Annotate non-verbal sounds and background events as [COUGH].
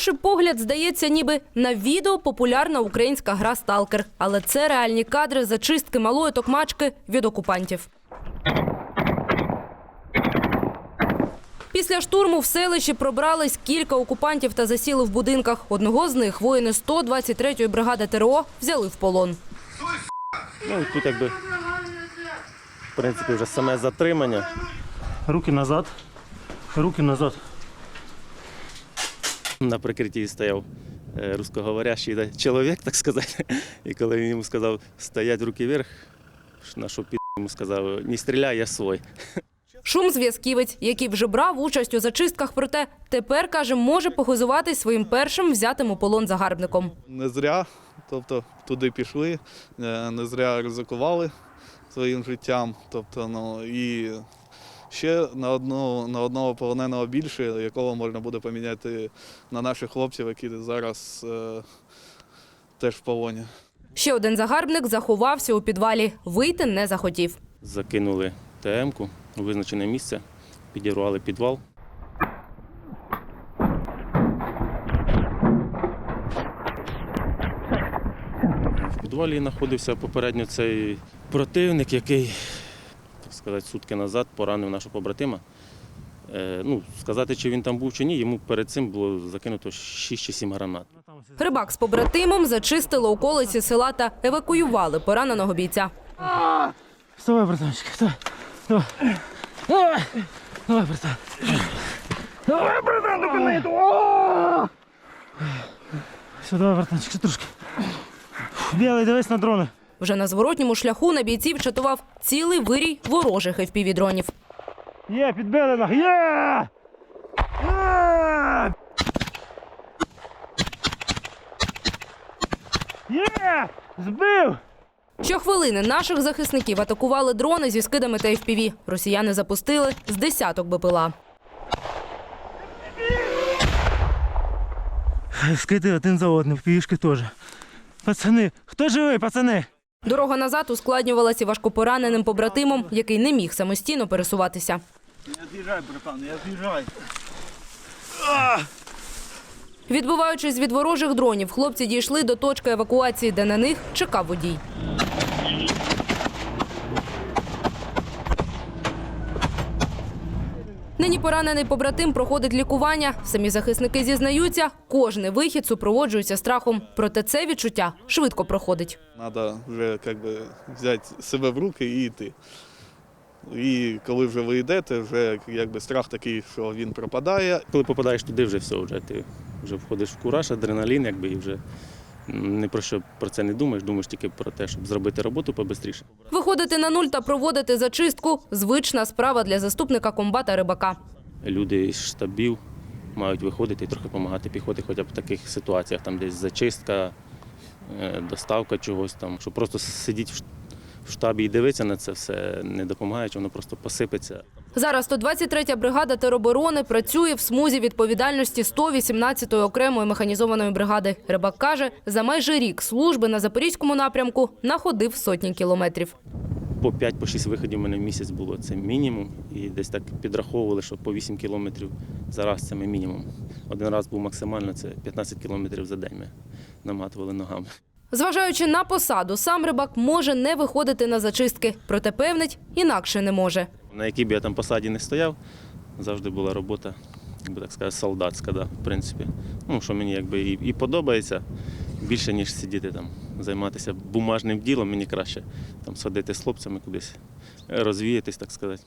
перший погляд здається, ніби на відео популярна українська гра Сталкер, але це реальні кадри зачистки малої токмачки від окупантів. Після штурму в селищі пробрались кілька окупантів та засіли в будинках. Одного з них воїни 123-ї бригади ТРО взяли в полон. Ну, і тут якби, в принципі, вже саме затримання. Руки назад. Руки назад. На прикритті стояв е, русскоговорящий да, чоловік, так сказати. [LAUGHS] І коли він йому сказав стоять руки вверх, на що під йому сказав, не стріляй, я свой. Шум зв'язківець, який вже брав участь у зачистках, проте тепер каже, може похизуватись своїм першим взятим у полон загарбником. не зря, тобто туди пішли, е, не зря ризикували своїм життям. Тобто, ну і ще на одного, на одного полоненого більше, якого можна буде поміняти на наших хлопців, які зараз е, теж в полоні. Ще один загарбник заховався у підвалі. Вийти не захотів. Закинули ТМ-ку у визначене місце, підірвали підвал. В підвалі знаходився попередньо цей противник, який, так сказати, сутки назад поранив нашого побратима. Е, ну, сказати, чи він там був чи ні, йому перед цим було закинуто 6 чи 7 гранат. Рибак з побратимом зачистили околиці села та евакуювали пораненого бійця. Вставай, братанчик. Вставай. Давай. Давай. Давай, братан. Давай, братан, доконай. Все, давай, братанчик, ще трошки. Білий, дивись на дрони. Вже на зворотньому шляху на бійців чатував цілий вирій ворожих FPV-дронів. Є, підбили нах. Є! Є! Є! Збив! Щохвилини наших захисників атакували дрони зі скидами та FPV. Росіяни запустили з десяток БПЛА. Скити один за одним, пішки теж. Пацани, хто живий, пацани? Дорога назад ускладнювалася важкопораненим побратимом, який не міг самостійно пересуватися. Відбуваючись від ворожих дронів, хлопці дійшли до точки евакуації, де на них чекав водій. Нині поранений побратим проходить лікування. Самі захисники зізнаються, кожний вихід супроводжується страхом. Проте це відчуття швидко проходить. Треба вже як би, взяти себе в руки і йти. І коли вже ви йдете, вже якби страх такий, що він пропадає, Коли попадаєш туди, вже все, вже ти вже входиш в кураж, адреналін, якби і вже не про що про це не думаєш, думаєш тільки про те, щоб зробити роботу побистріше. Виходити на нуль та проводити зачистку звична справа для заступника комбата рибака. Люди із штабів мають виходити і трохи допомагати піхоті, хоча б в таких ситуаціях, там десь зачистка, е, доставка чогось там, щоб просто сидіти в штабі і дивитися на це все не допомагає, воно просто посипеться. Зараз 123-я бригада тероборони працює в смузі відповідальності 118-ї окремої механізованої бригади. Рибак каже, за майже рік служби на запорізькому напрямку находив сотні кілометрів. По 5-6 виходів у мене в місяць було це мінімум. І десь так підраховували, що по 8 кілометрів за раз це ми мінімум. Один раз був максимально, це 15 кілометрів за день ми наматували ногами. Зважаючи на посаду, сам рибак може не виходити на зачистки, проте певнить, інакше не може. На якій б я там посаді не стояв, завжди була робота, як так сказати, солдатська, да, в принципі. Ну, що мені якби і, і подобається більше, ніж сидіти там, займатися бумажним ділом, мені краще там сходити з хлопцями кудись, розвіятись, так сказати.